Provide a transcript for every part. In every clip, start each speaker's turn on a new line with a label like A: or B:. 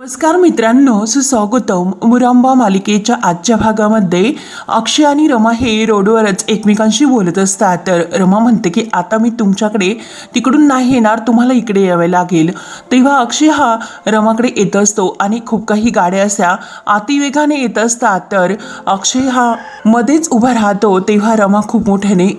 A: नमस्कार मित्रांनो सुस्वागतम. मुरांबा मालिकेच्या आजच्या भागामध्ये अक्षय आणि रमा हे रोडवरच एकमेकांशी बोलत असतात. तर रमा म्हणते की आता मी तुमच्याकडे तिकडून नाही येणार तुम्हाला इकडे यावे लागेल. तेव्हा अक्षय हा रमाकडे येत असतो आणि खूप काही गाड्या अशा अतिवेगाने येत असतात. तर अक्षय हा मध्येच उभा राहतो तेव्हा रमा खूप मोठ्याने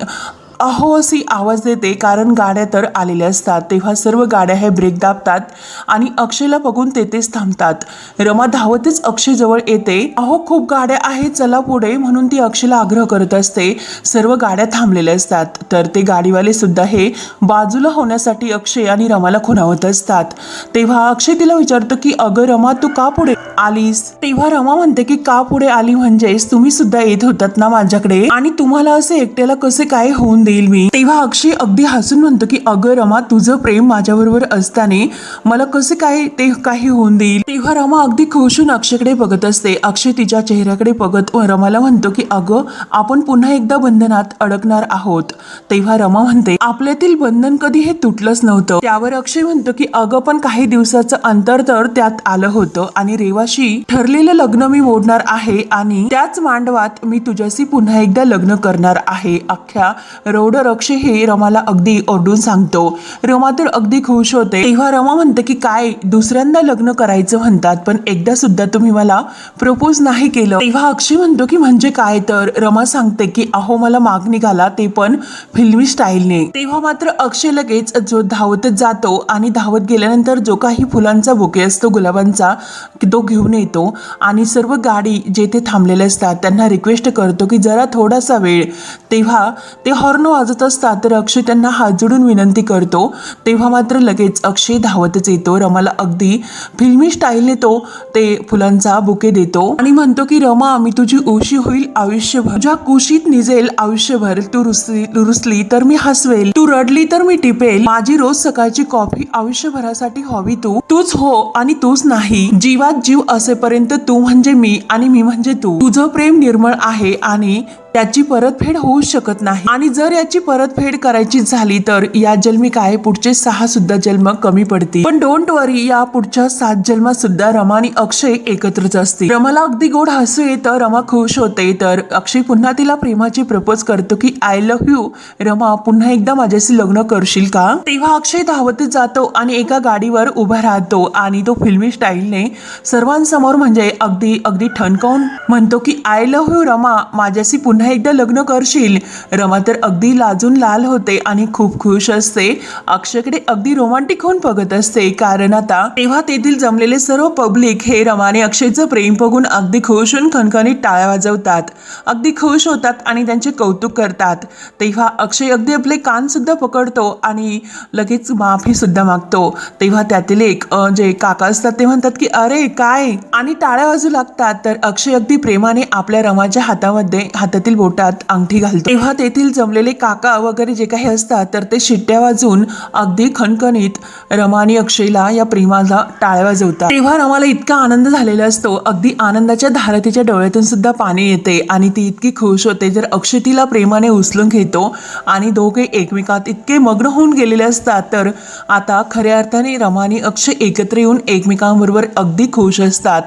A: अहो अशी आवाज देते कारण गाड्या तर आलेल्या असतात. तेव्हा सर्व गाड्या हे ब्रेक दाबतात आणि अक्षयला बघून तेथेच थांबतात. रमा धावतच अक्षय जवळ येते. अहो खूप गाड्या आहेत चला पुढे म्हणून ती अक्षयला आग्रह करत असते. सर्व गाड्या थांबलेल्या असतात. तर ते गाडीवाले सुद्धा हे बाजूला होण्यासाठी अक्षय आणि रमाला खुणावत असतात. तेव्हा अक्षय तिला विचारतो की अगं रमा तू का पुढे आलीस? तेव्हा रमा म्हणते की का पुढे आली म्हणजेच तुम्ही सुद्धा येत होतात ना माझ्याकडे? आणि तुम्हाला असे एकट्याला कसे काय होऊन दे देईल मी. तेव्हा अक्षय अगदी हसून म्हणतो की अगं रमा तुझं प्रेम माझ्याबरोबर असताना मला कसे काय ते काही होऊन देईल? तेव्हा रमा अगदी खुशून अक्षयकडे बघत असते. अक्षय तिच्या चेहऱ्याकडे बघत रमाला म्हणतो की अगं आपण पुन्हा एकदा बंधनात अडकणार आहोत. तेव्हा रमा म्हणते आपल्यातील बंधन कधी हे तुटलंच नव्हतं. त्यावर अक्षय म्हणतो की अगं पण काही दिवसाचं अंतर तर त्यात आलं होतं आणि रेवाशी ठरलेलं लग्न मी मोडणार आहे आणि त्याच मांडवात मी तुझ्याशी पुन्हा एकदा लग्न करणार आहे. अख्ख्या रोडर हे रमाला अगदी ओरडून सांगतो. रमा तर अगदी खुश होते. तेव्हा रमा म्हणते की काय दुसऱ्यांदा लग्न करायचं म्हणतात पण एकदा सुद्धा तुम्ही मला प्रपोज नाही केलं. तेव्हा अक्षय म्हणतो की म्हणजे काय? तर रमा सांगते की अहो मला माग निघाला ते पण फिल्मी स्टाईलने. तेव्हा मात्र अक्षय लगेच जो धावतच जातो आणि धावत गेल्यानंतर जो काही फुलांचा बुके असतो गुलाबांचा तो घेऊन येतो. आणि सर्व गाडी जेथे थांबलेले असतात त्यांना रिक्वेस्ट करतो की जरा थोडासा वेळ. तेव्हा ते हॉर्न वाजत असतात तर अक्षय त्यांना हात जोडून विनंती करतो. तेव्हा मात्र लगेच अक्षय धावतच येतो. रमाला अगदी फिल्मी स्टाईलने तो ते फुलांचा बुके देतो. आणि म्हणतो की रमा मी तुझी उशी होईल आयुष्यभर. तुझ्या कुशीत निजेल आयुष्यभर. तू रुसली रुसली तर मी हसवेल. तू रडली तर मी टिपेल. माझी रोज सकाळची कॉफी आयुष्यभरासाठी हवी तू. तूच हो आणि तूच नाही. जीवात जीव असेपर्यंत तू म्हणजे मी आणि मी म्हणजे तू. तुझं प्रेम निर्मळ आहे आणि त्याची परतफेड होऊ शकत नाही. आणि जर याची परतफेड करायची झाली तर या जन्मी काय? पुढचे सहा सुद्धा जन्म कमी पडतील. पण डोंट वरी या पुढच्या सात जन्मात सुद्धा रमा आणि अक्षय एकत्रच असतील. रमाला अगदी गोड हसू येतं रमा खुश होते. तर अक्षय पुन्हा तिला प्रेमाची प्रपोज करतो की आय लव्ह यू रमा पुन्हा एकदा माझ्याशी लग्न करशील का? तेव्हा अक्षय धावतच जातो आणि एका गाडीवर उभा राहतो आणि तो फिल्मी स्टाईलने सर्वांसमोर म्हणजे अगदी अगदी ठणकावून म्हणतो की आय लव्ह यू रमा. माझ्याशी पुन्हा एकदा लग्न करशील. रमा तर अगदी लाजून लाल होते आणि खूप खुश असते. अक्षयकडे अगदी रोमांटिक होऊन बघत असते. कारण आता तेव्हा तेथील जमलेले सर्व पब्लिक हे रमाने अक्षयचं प्रेम बघून अगदी खुश होऊन खणखणीत टाळ्या वाजवतात. अगदी खुश होतात आणि त्यांचे कौतुक करतात. तेव्हा अक्षय अगदी आपले कान सुद्धा पकडतो आणि लगेच माफी सुद्धा मागतो. तेव्हा त्यातील एक जे काका असतात ते म्हणतात की अरे काय? आणि टाळ्या वाजू लागतात. तर अक्षय अगदी प्रेमाने आपल्या रमाच्या हातामध्ये हातातील बोटात अंगठी घालतो. तेव्हा तेथील जमलेले काका वगैरे जे काही असतात तर ते शिट्ट्या वाजून अगदी खणखणीत रमानी अक्षयला या प्रेमाला टाळ्या वाजवतात. तेव्हा रमाला इतका आनंद झालेला असतो अगदी आनंदाच्या धारा तिच्या डोळ्यातून सुद्धा पाणी येते आणि ती इतकी खुश होते जर अक्षय तिला प्रेमाने उचलून घेतो आणि दोघे एकमेकात इतके मग्न होऊन गेलेले असतात तर आता खऱ्या अर्थाने रमानी अक्षय एकत्र येऊन एकमेकांबरोबर अगदी खुश असतात.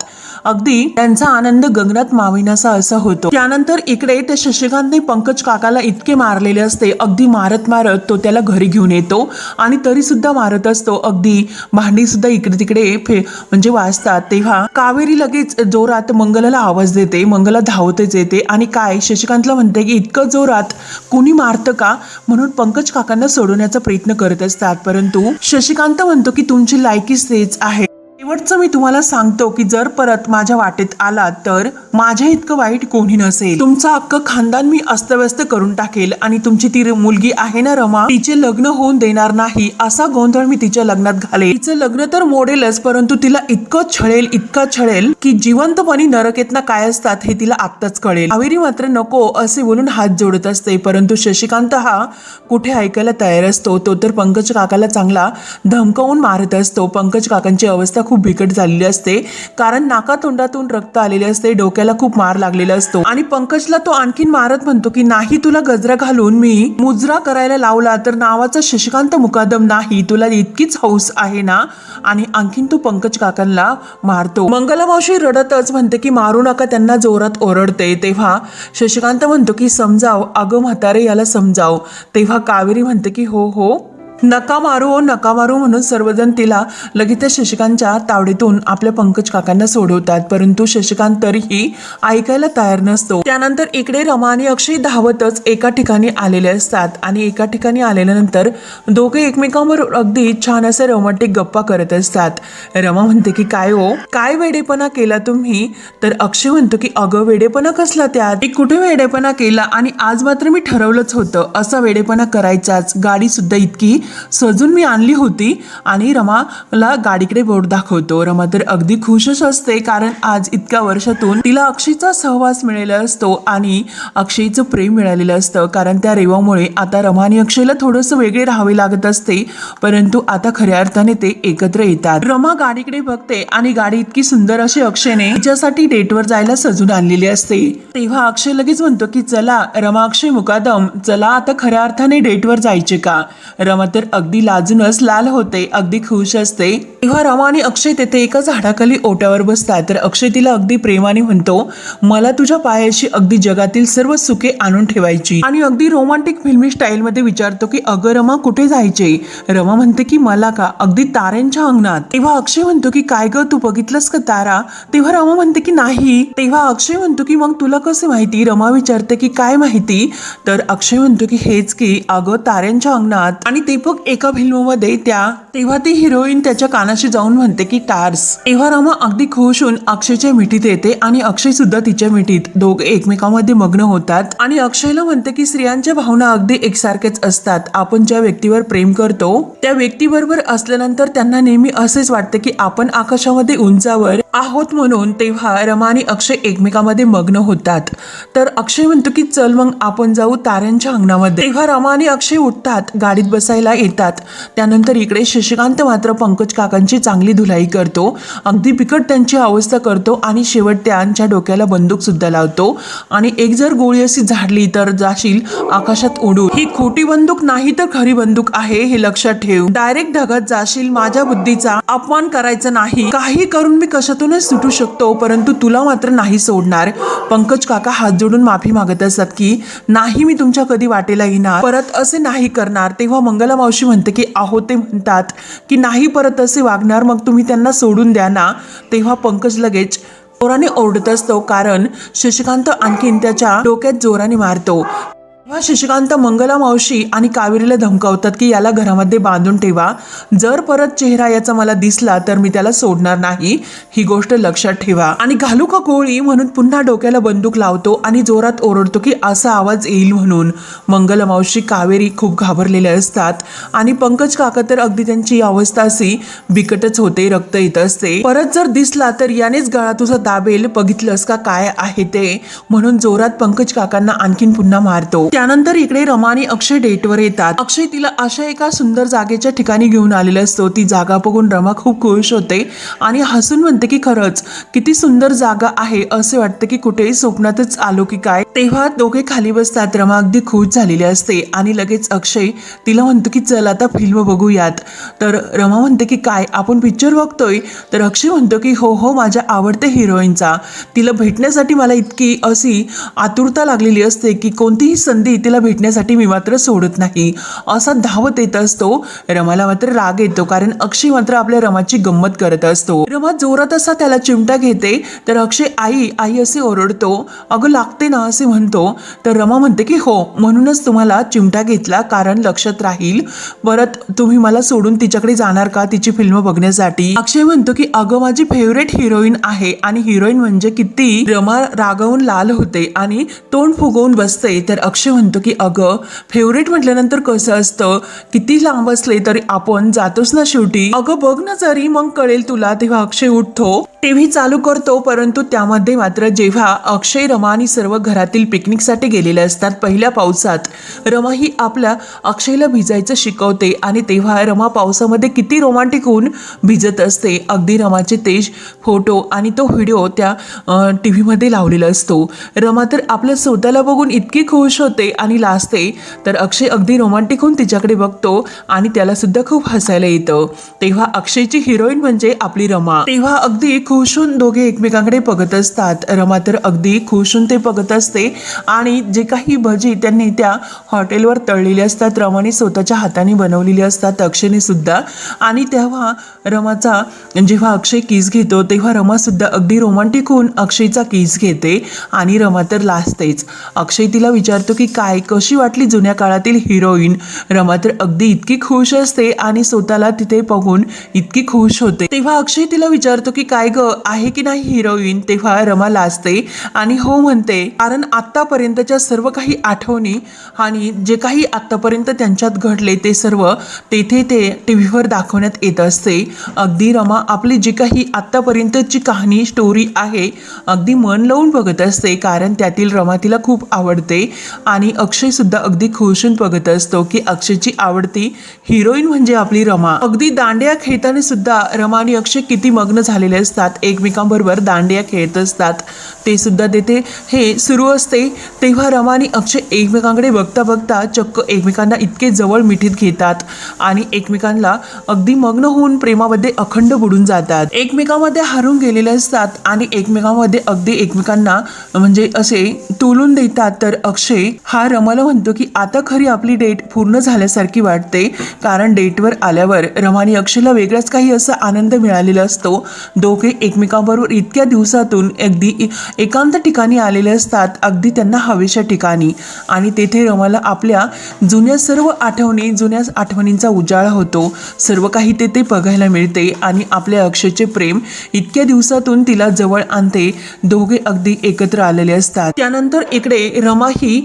A: अगदी त्यांचा आनंद गगनात माविनासा असा होतो. त्यानंतर इकडे त्या शशिकांतने पंकज काकाला इतके मारलेले असते अगदी मारत मारत तो त्याला घरी घेऊन येतो आणि तरी सुद्धा मारत असतो. अगदी भांडी सुद्धा इकडे तिकडे फे म्हणजे वाजतात. तेव्हा कावेरी लगेच जोरात मंगलाला आवाज देते मंगला धावतच येते आणि काय? शशिकांतला म्हणते की इतकं जोरात कुणी मारतं का? म्हणून पंकज काकांना सोडवण्याचा प्रयत्न करत असतात. परंतु शशिकांत म्हणतो की तुमची लायकीच तेच आहे. शेवटचं मी तुम्हाला सांगतो की जर परत माझ्या वाटेत आलात तर माझ्या इतकं वाईट कोणी नसेल. तुमचं अख्खं खानदान मी अस्तव्यस्त करून टाकेल आणि तुमची ती मुलगी आहे ना रमा? तिचे लग्न होऊन देणार नाही असा गोंधळ मी तिच्या लग्नात घालेल. तिचं लग्न तर मोडेलच परंतु तिला इतकं छळेल इतकं छळेल की जिवंतपणी नरकेतना काय असतात हे तिला आत्ताच कळेल. कावेरी मात्र नको असे बोलून हात जोडत असते परंतु शशिकांत हा कुठे ऐकायला तयार असतो तो तर पंकज काकाला चांगला धमकवून मारत असतो. पंकज काकांची अवस्था खूप खूप बिकट झालेली असते. कारण नाकातोंडातून रक्त आलेले असते डोक्याला खूप मार लागलेला असतो. आणि पंकजला तो आणखीन मारत म्हणतो की नाही तुला गजरा घालून मी मुजरा करायला लावला तर नावाचा शशिकांत मुकादम नाही. तुला इतकीच हौस आहे ना? आणि आणखीन तो पंकज काकांना मारतो. मंगला मावशी रडतच म्हणते की मारू नका त्यांना जोरात ओरडते. तेव्हा शशिकांत म्हणतो की समजाव. अगं म्हातारे याला समजाव. तेव्हा कावेरी म्हणते की हो हो. नका मारू ओ नका मारू म्हणून सर्वजण तिला लगेच शशिकांतच्या तावडीतून आपल्या पंकज काकांना सोडवतात. परंतु शशिकांत तरीही ऐकायला तयार नसतो. त्यानंतर इकडे रमा आणि अक्षय धावतच एका ठिकाणी आलेले असतात आणि एका ठिकाणी आलेल्यानंतर दोघे एकमेकांवर अगदी छान असे रोमॅटिक गप्पा करत असतात. रमा म्हणते की काय हो? काय वेडेपणा केला तुम्ही? तर अक्षय म्हणतो की अगं वेडेपणा कसला त्यात? मी कुठे वेडेपणा केला आणि आज मात्र मी ठरवलंच होतं. असा वेडेपणा करायचाच. गाडी सुद्धा इतकी सजून मी आणली होती आणि रमाला गाडीकडे बोट दाखवतो. रमा तर अगदी खुशच असते कारण आज इतक्या वर्षातून तिला अक्षयचा सहवास मिळालेला असतो आणि अक्षयचं प्रेम मिळालेलं असतं. कारण त्या रेवामुळे आता रमा आणि अक्षयला थोडंसं वेगळे राहावे लागत असते. परंतु आता खऱ्या अर्थाने ते एकत्र येतात. रमा गाडीकडे बघते आणि गाडी इतकी सुंदर अशी अक्षयने तिच्यासाठी डेटवर जायला सजून आणलेली असते. तेव्हा अक्षय लगेच म्हणतो की चला रमा अक्षय मुकादम. चला आता खऱ्या अर्थाने डेटवर जायचे का? रमा तर अगदी लाजूनच लाल होते अगदी खुश असते. तेव्हा रमा आणि अक्षय तेथे एका झाडाखाली ओट्यावर बसतात तर अक्षय तिला अगदी प्रेमाने म्हणतो मला तुझ्या पायाशी अगदी जगातील सर्व सुखे आणून ठेवायची. आणि अगदी रोमांटिक फिल्मी स्टाईल मध्ये विचारतो की अगं रमा कुठे जायचे? रमा म्हणते की मला का? अगदी ताऱ्यांच्या अंगणात. तेव्हा अक्षय म्हणतो की काय ग तू बघितलंस का तारा? तेव्हा रमा म्हणते की नाही. तेव्हा अक्षय म्हणतो की मग तुला कसं माहिती? रमा विचारते की काय माहिती? तर अक्षय म्हणतो की हेच की अगं ताऱ्यांच्या अंगणात. आणि ते दीपक एका फिल्ममध्ये त्या तेव्हा ती हिरोईन त्याच्या कानाशी जाऊन म्हणते की टार्स. तेव्हा रमा अगदी खुश होऊन अक्षयच्या मिठीत येते आणि अक्षय सुद्धा तिच्या मिठीत. दोघे एकमेकांमध्ये मग्न होतात आणि अक्षयला म्हणते की स्त्रियांच्या भावना अगदी एकसारखेच असतात. आपण ज्या व्यक्तीवर प्रेम करतो त्या व्यक्तीबरोबर असल्यानंतर त्यांना नेहमी असेच वाटते की आपण आकाशामध्ये उंचावर आहोत म्हणून तेव्हा रमा आणि अक्षय एकमेकांमध्ये मग्न होतात. तर अक्षय म्हणतो की चल मग आपण जाऊ ताऱ्यांच्या अंगणामध्ये. तेव्हा रमा आणि अक्षय उठतात. गाडीत बसायला येतात. त्यानंतर इकडे शशिकांत मात्र पंकज काकांची चांगली धुलाई करतो. अगदी बिकट त्यांची अवस्था करतो आणि शेवट त्यांच्या डोक्याला बंदूक सुद्धा लावतो. आणि एक जर गोळी अशी झाडली तर जाशील आकाशात उडून. ही खोटी बंदूक नाही तर खरी बंदूक आहे हे लक्षात ठेव. डायरेक्ट ढगत जाशील माझ्या बुद्धीचा अपमान करायचा नाही. काही करून मी कशातूनच सुटू शकतो परंतु तुला मात्र नाही सोडणार. पंकज काका हात जोडून माफी मागत असतात की नाही मी तुमच्या कधी वाटेला येणार? परत असे नाही करणार. तेव्हा मंगला मावशी म्हणते की आहो ते म्हणतात की नाही परत असे वागणार मग तुम्ही त्यांना सोडून द्या ना. तेव्हा पंकज लगेच जोराने ओरडत असतो कारण शशिकांत आणखीन त्याच्या डोक्यात जोराने मारतो. तेव्हा शशिकांत मंगला मावशी आणि कावेरीला धमकावतात की याला घरामध्ये बांधून ठेवा. जर परत चेहरा याचा मला दिसला तर मी त्याला सोडणार नाही. ही गोष्ट लक्षात ठेवा. आणि घालू का गोळी म्हणून पुन्हा डोक्याला बंदूक लावतो आणि जोरात ओरडतो की असा आवाज येईल म्हणून. मंगला मावशी कावेरी खूप घाबरलेल्या असतात. आणि पंकज काका तर अगदी त्यांची अवस्था अशी बिकटच होते रक्त येत असते. परत जर दिसला तर यानेच गळा तुझा दाबेल बघितलंस का काय आहे ते? म्हणून जोरात पंकज काकांना आणखीन पुन्हा मारतो. त्यानंतर इकडे रमानी अक्षय डेटवर येतात. अक्षय तिला अशा एका सुंदर जागेच्या ठिकाणी घेऊन आलेला असतो. ती जागा बघून रमा खूप खुश होते आणि हसून म्हणते की खरंच किती सुंदर जागा आहे असे वाटते की कुठेही स्वप्नातच आलो की काय? तेव्हा दोघे खाली बसतात. रमा अगदी खुश झालेली असते आणि लगेच अक्षय तिला म्हणतो की चल आता फिल्म बघूयात. तर रमा म्हणते की काय आपण पिक्चर बघतोय? तर अक्षय म्हणतो की हो हो माझ्या आवडते हिरोईनचा तिला भेटण्यासाठी मला इतकी अशी आतुरता लागलेली असते की कोणतीही संधी तिला भेटण्यासाठी मी मात्र सोडत नाही. असा धावत येत असतो. रमाला मात्र राग येतो कारण अक्षय मात्र आपल्या रमाची गंमत करत असतो. रमा जोरात असा त्याला चिमटा घेते. तर अक्षय आई आई असे ओरडतो. अगं लागते ना असे म्हणतो तर रमा म्हणते की हो म्हणूनच तुम्हाला चिमटा घेतला कारण लक्षात राहील. परत तुम्ही मला सोडून तिच्याकडे जाणार का तिची फिल्म बघण्यासाठी? अक्षय म्हणतो की अगं माझी फेवरेट हिरोईन आहे आणि हिरोईन म्हणजे किती? रमा रागवून लाल होते आणि तोंड फुगवून बसते. तर अक्षय म्हणतो की अगं फेवरेट म्हटल्यानंतर कसं असतं? किती लांब असले तरी आपण जातोच ना शेवटी. अगं बघ ना जरी मग कळेल तुला तेव्हा अक्षय उठतो. टीव्ही चालू करतो परंतु त्यामध्ये मात्र जेव्हा अक्षय रमा आणि सर्व घरातील उन्हाळ्यातील पिकनिकसाठी गेलेले असतात पहिल्या पावसात. रमा ही आपल्या अक्षयला भिजायचं शिकवते आणि तेव्हा रमा पावसामध्ये किती रोमांटिक होऊन भिजत असते. अगदी रमाचे तेज फोटो आणि तो व्हिडिओ त्या टी व्हीमध्ये लावलेला असतो. रमा तर आपल्या स्वतःला बघून इतकी खुश होते आणि लाजते तर अक्षय अगदी रोमांटिक होऊन तिच्याकडे बघतो आणि त्यालासुद्धा खूप हसायला येतं. तेव्हा अक्षयची हिरोईन म्हणजे आपली रमा. तेव्हा अगदी खुश होऊन दोघे एकमेकांकडे बघत असतात. रमा तर अगदी खुश होऊन ते बघत असते आणि जे काही भजी त्यांनी त्या हॉटेलवर तळलेली असतात रमाने स्वतःच्या हाताने बनवलेली असतात अक्षयने सुद्धा. आणि तेव्हा रमाचा जेव्हा अक्षय किस घेतो तेव्हा रमा सुद्धा अगदी रोमांटिक होऊन अक्षयचा किस घेते आणि रमा तर लाजतेच अक्षय तिला विचारतो की काय कशी वाटली जुन्या काळातील हिरोईन रमा तर अगदी इतकी खुश असते आणि स्वतःला तिथे बघून इतकी खुश होते. तेव्हा अक्षय तिला विचारतो की काय ग आहे की नाही हिरोईन तेव्हा रमा लाजते आणि हो म्हणते कारण आत्तापर्यंतच्या सर्व काही आठवणी आणि जे काही आत्तापर्यंत त्यांच्यात घडले ते सर्व तेथे ते टी व्हीवर दाखवण्यात येत असते. अगदी रमा आपली जी काही आत्तापर्यंतची कहाणी स्टोरी आहे अगदी मन लावून बघत असते कारण त्यातील रमा तिला खूप आवडते. आणि अक्षयसुद्धा अगदी खुशून बघत असतो की अक्षयची आवडती हिरोईन म्हणजे आपली रमा. अगदी दांडिया खेळताना सुद्धा रमा आणि अक्षय किती मग्न झालेले असतात एकमेकांबरोबर दांडिया खेळत असतात. ते सुद्धा तेथे हे सुरू असते तेव्हा रमा आणि अक्षय एकमेकांकडे बघता बघता चक्क एकमेकांना इतके जवळ मिठीत घेतात आणि एकमेकांना अगदी मग्न होऊन प्रेमामध्ये अखंड बुडून जातात. एकमेकांमध्ये हारून गेलेले असतात आणि एकमेकांमध्ये अगदी एकमेकांना म्हणजे असे तोलून देतात. तर अक्षय हा रमाला म्हणतो की आता खरी आपली डेट पूर्ण झाल्यासारखी वाटते. कारण डेटवर आल्यावर रमाने अक्षयला वेगळाच काही असा आनंद मिळालेला असतो. दोघे एकमेकांबरोबर इतक्या दिवसातून अगदी एकांत ठिकाणी आलेले असतात. अगदी त्यांना हवेशा ठिकाणी. आणि तेथे रमाला आपल्या जुन्या सर्व आठवणी जुन्या आठवणींचा उजाळा होतो. सर्व काही तेथे बघायला मिळते आणि आपल्या अक्षयचे प्रेम इतक्या दिवसातून तिला जवळ आणते. दोघे अगदी एकत्र आलेले असतात. त्यानंतर इकडे रमा ही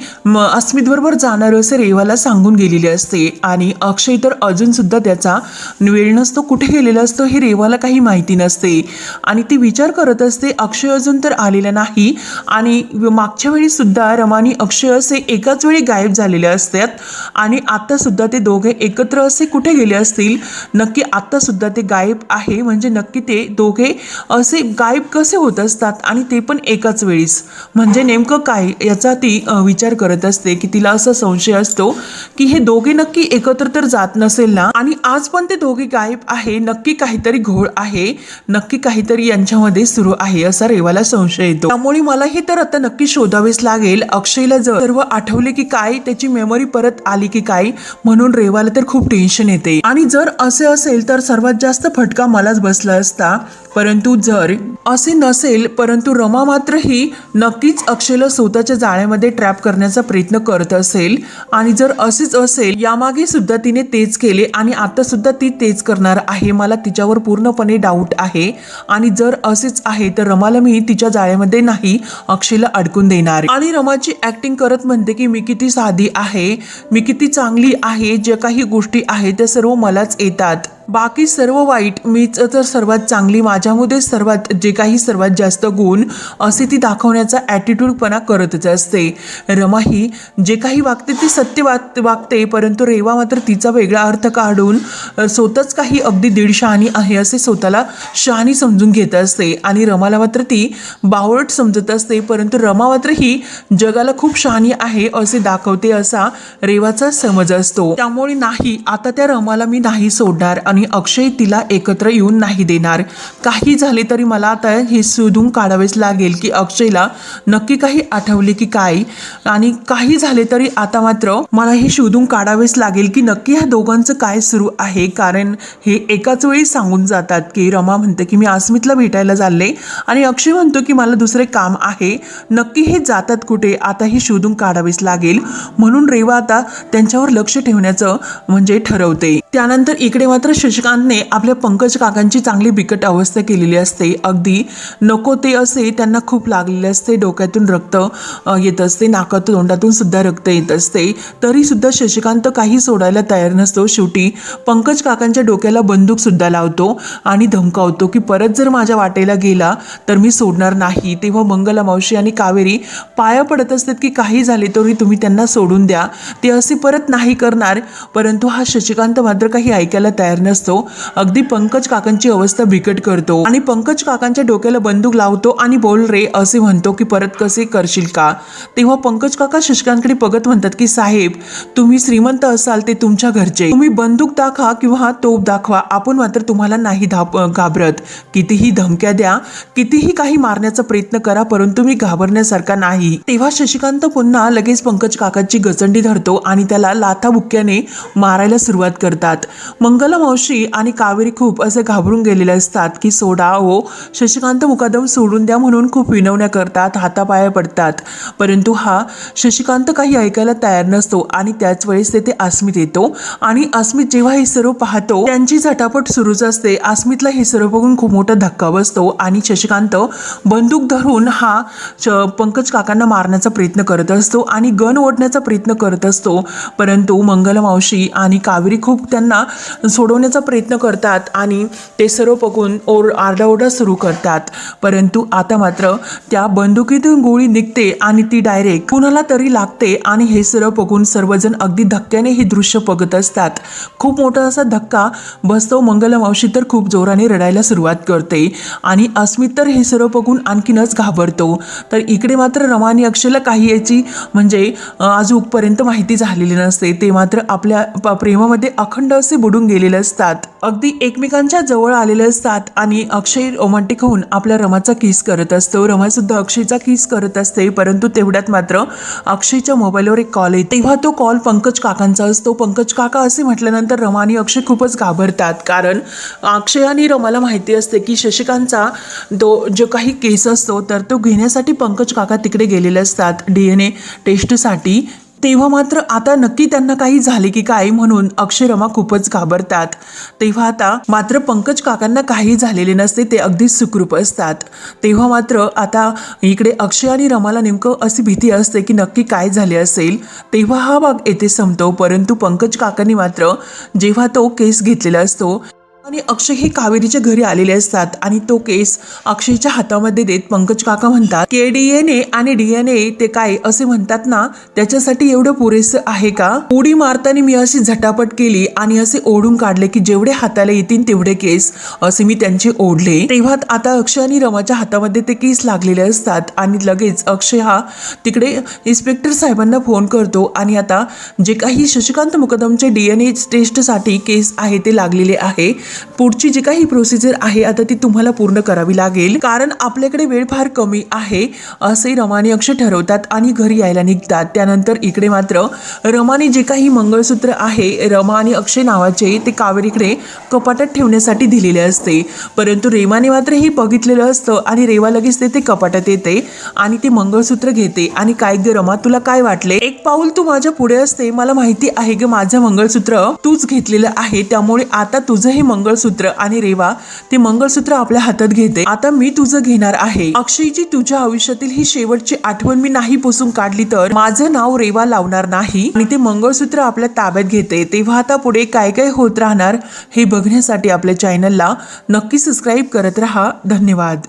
A: अस्मित बरोबर जाणार असे रेवाला सांगून गेलेली असते. आणि अक्षय तर अजून सुद्धा त्याचा वेळ नसतो कुठे गेलेला असतो हे रेवाला काही माहिती नसते. आणि ती विचार करत असते अक्षय अजून तर आलेला नाही. आणि मागच्या वेळी सुद्धा रमानी अक्षय असे एकाच वेळी गायब झालेले असतात आणि आता सुद्धा ते दोघे एकत्र असे कुठे गेले असतील? नक्की आता सुद्धा ते गायब आहे. म्हणजे नक्की ते दोघे असे गायब कसे होत असतात आणि ते पण एकाच वेळीस म्हणजे नेमकं काय? याचा ती विचार करत असते की तिला असा संशय असतो की हे दोघे नक्की एकत्र तर जात नसेल ना? आणि आज पण ते दोघे गायब आहे. नक्की काहीतरी घोळ आहे. नक्की काहीतरी यांच्यामध्ये सुरू आहे असा रेवाला संशय येतो. त्यामुळे मला हे तर आता नक्की शोधावेच लागेल. अक्षयला जर सर्व आठवले की काय त्याची मेमरी परत आली की काय म्हणून रेवाला तर खूप टेन्शन येते. आणि जर असे असेल तर सर्वात जास्त फटका मलाच बसला असता. परंतु जर असे नसेल परंतु रमा मात्र ही नक्कीच अक्षयला स्वतःच्या जाळ्यामध्ये ट्रॅप करण्याचा प्रयत्न करत असेल. आणि जर असेच असेल यामागे सुद्धा तिने तेच केले आणि आता सुद्धा ती तेच करणार आहे मला तिच्यावर पूर्णपणे डाऊट आहे. आणि जर असेच आहे तर रमाला मी तिच्या जाळ्यामध्ये नाही अक्षयला अडकून देणार आणि रमाची ऍक्टिंग करत म्हणते की मी किती साधी आहे मी किती चांगली आहे ज्या काही गोष्टी आहेत त्या सर्व मलाच येतात. बाकी सर्व वाईट मीच तर सर्वात चांगली माझ्यामध्ये सर्वात जे काही सर्वात जास्त गुण असे ती दाखवण्याचा ॲटिट्यूडपणा करतच असते. रमा ही जे काही वागते ती सत्य वाग वागते परंतु रेवा मात्र तिचा वेगळा अर्थ काढून स्वतःच काही अगदी दीड शहाणी आहे असे स्वतःला शहाणी समजून घेत असते. आणि रमाला मात्र ती बावळट समजत असते परंतु रमा मात्र ही जगाला खूप शहाणी आहे असे दाखवते असा रेवाचा समज असतो. त्यामुळे नाही आता त्या रमाला मी नाही सोडणार आणि अक्षय तिला एकत्र येऊन नाही देणार. काही झाले तरी मला आता हे शोधून काढावेच लागेल की अक्षयला नक्की काही आठवले की काय. आणि काही झाले तरी आता मात्र मला हे शोधून काढावेच लागेल की नक्की ह्या दोघांचं काय सुरू आहे. कारण हे एकाच वेळी सांगून जातात की रमा म्हणते की मी अस्मितला भेटायला चालले आणि अक्षय म्हणतो की मला दुसरे काम आहे. नक्की हे जातात कुठे? आता हे शोधून काढावेच लागेल. म्हणून रेवा आता त्यांच्यावर लक्ष ठेवण्याचं म्हणजे ठरवते. त्यानंतर इकडे मात्र शशिकांतने आपल्या पंकज काकांची चांगली बिकट अवस्था केलेली असते. अगदी नको ते असे त्यांना खूप लागलेले असते. डोक्यातून रक्त येत असते. नाकातून तोंडातून सुद्धा रक्त येत असते. तरी सुद्धा शशिकांत काही सोडायला तयार नसतो. शेवटी पंकज काकांच्या डोक्याला बंदूक सुद्धा लावतो आणि धमकावतो की परत जर माझ्या वाटेला गेला तर मी सोडणार नाही. तेव्हा मंगला मावशी आणि कावेरी पाया पडत असतात की काही झाले तरी तुम्ही त्यांना सोडून द्या. ते असे परत नाही करणार. परंतु हा शशिकांत मात्र काही ऐकायला तयार नसतो अगदी पंकज काकांची अवस्था बिकट करतो. आणि पंकज काकांच्या डोक्याला बंदूक लावतो आणि बोल रे असे म्हणतो की परत कसे करशील का? तेव्हा पंकज काका शशिकांतकडे बघत म्हणतात की साहेब तुम्ही श्रीमंत असाल ते तुमच्या घरचे. तुम्ही बंदूक दाखवा किंवा तोप दाखवा. आपण मात्र तुम्हाला नाही धाप घाबरत. कितीही धमक्या द्या कितीही काही मारण्याचा प्रयत्न करा परंतु मी घाबरण्यासारखा नाही. तेव्हा शशिकांत पुन्हा लगेच पंकज काकाची गचंडी धरतो आणि त्याला लाथाबुक्क्याने मारायला सुरुवात करतात. मंगला मावशी आणि कावेरी खूप असे घाबरून गेलेले असतात की सोडा हो. शशिकांत मुकादम सोडून द्या म्हणून खूप विनवण्या करतात हातापाया पडतात. परंतु हा शशिकांत काही ऐकायला तयार नसतो आणि त्याच वेळेस तेथे अस्मित येतो. आणि अस्मित जेव्हा हे सर्व पाहतो त्यांची झटापट सुरूच असते. अस्मितला हे सर्व बघून खूप मोठा धक्का बसतो आणि शशिकांत बंदूक धरून हा श- पंकज काकांना मारण्याचा प्रयत्न करत असतो आणि गन ओढण्याचा प्रयत्न करत असतो. परंतु मंगल मावशी आणि कावेरी खूप त्यांना सोडवण्याचा प्रयत्न करतात आणि ते सर्व पकून ओर आरडाओरडा सुरू करतात. परंतु आता मात्र त्या बंदुकीतून गोळी निघते आणि ती डायरेक्ट कुणाला तरी लागते आणि हे सर्व बघून सर्वजण अगदी धक्क्याने हे दृश्य बघत असतात. खूप मोठा असा धक्का बसतो मंगलमावशी तर खूप जोराने रडायला सुरुवात करते आणि अस्मित तर हे सर्व बघून आणखीनच घाबरतो. तर इकडे मात्र रमानी आणि अक्षयला काही याची म्हणजे अजूकपर्यंत माहिती झालेली नसते. ते मात्र आपल्या प- प्रेमामध्ये अखंड असे बुडून गेलेले असतात. अगदी एकमेकांच्या जवळ आलेले असतात आणि अक्षय रोमांटिक होऊन आपल्या रमाचा किस करत असतो. रमा सुद्धा अक्षयचा किस करत असते परंतु तेवढ्यात मात्र अक्षयच्या मोबाईलवर एक कॉल येते. तेव्हा तो कॉल पंकज काकांचा असतो. पंकज काका असे म्हटल्यानंतर रमा आणि अक्षय खूपच घाबरतात. कारण अक्षय आणि रमाला माहिती असते की शशिकांतचा तो जो काही केस असतो तर तो घेण्यासाठी पंकज काका तिकडे गेलेले असतात. डी एन ए टेस्टसाठी तेव्हा मात्र आता नक्की त्यांना काही झाले की काय म्हणून अक्षय रमा खूपच घाबरतात. तेव्हा आता मात्र पंकज काकांना काही झालेले नसते ते अगदी सुखरूप असतात. तेव्हा मात्र आता इकडे अक्षय आणि रमाला नेमकं अशी भीती असते की नक्की काय झाले असेल. तेव्हा हा भाग येथे संपतो परंतु पंकज काकांनी मात्र जेव्हा तो केस घेतलेला असतो आणि अक्षय हे कावेरीच्या घरी आलेले असतात आणि तो केस अक्षयच्या हातामध्ये देत पंकज काका म्हणतात के डी एन ए आणि डीएनए ते काय असे म्हणतात ना त्याच्यासाठी एवढं पुरेसं आहे का? उडी मारताना मी अशी झटापट केली आणि असे ओढून काढले की जेवढे हाताला येतील तेवढे केस असे मी त्यांचे ओढले. तेव्हा आता अक्षय आणि रमाच्या हातामध्ये ते केस लागलेले असतात आणि लगेच अक्षय हा तिकडे इन्स्पेक्टर साहेबांना फोन करतो आणि आता जे काही शशिकांत मुकदमचे डीएनए टेस्टसाठी केस आहे ते लागलेले आहे. पुढची जी काही प्रोसिजर आहे आता ती तुम्हाला पूर्ण करावी लागेल. कारण आपल्याकडे वेळ फार कमी आहे असे रमाने अक्षय ठरवतात आणि घरी यायला निघतात. त्यानंतर इकडे मात्र रमाने जे काही मंगळसूत्र आहे रमा आणि अक्षय नावाचे ते कावेरीकडे कपाटात ठेवण्यासाठी दिलेले असते. परंतु रेमाने मात्र हे बघितलेलं असतं आणि रेवा लगेच ते ते कपाटात येते आणि ते मंगळसूत्र घेते. आणि काय ग रमा तुला काय वाटले एक पाऊल तू माझ्या पुढे असते. मला माहिती आहे ग माझं मंगळसूत्र तूच घेतलेलं आहे. त्यामुळे आता तुझं हे मंगळसूत्र आणि रेवा ते मंगळसूत्र आपल्या हातात घेते. आता मी तुझं घेणार आहे. अक्षयची तुझ्या आयुष्यातील ही शेवटची आठवण मी नाही पुसून काढली तर माझं नाव रेवा लावणार नाही आणि ते मंगळसूत्र आपल्या ताब्यात घेते. तेव्हा आता पुढे काय काय होत राहणार हे बघण्यासाठी आपल्या चॅनलला नक्की सबस्क्राईब करत राहा. धन्यवाद.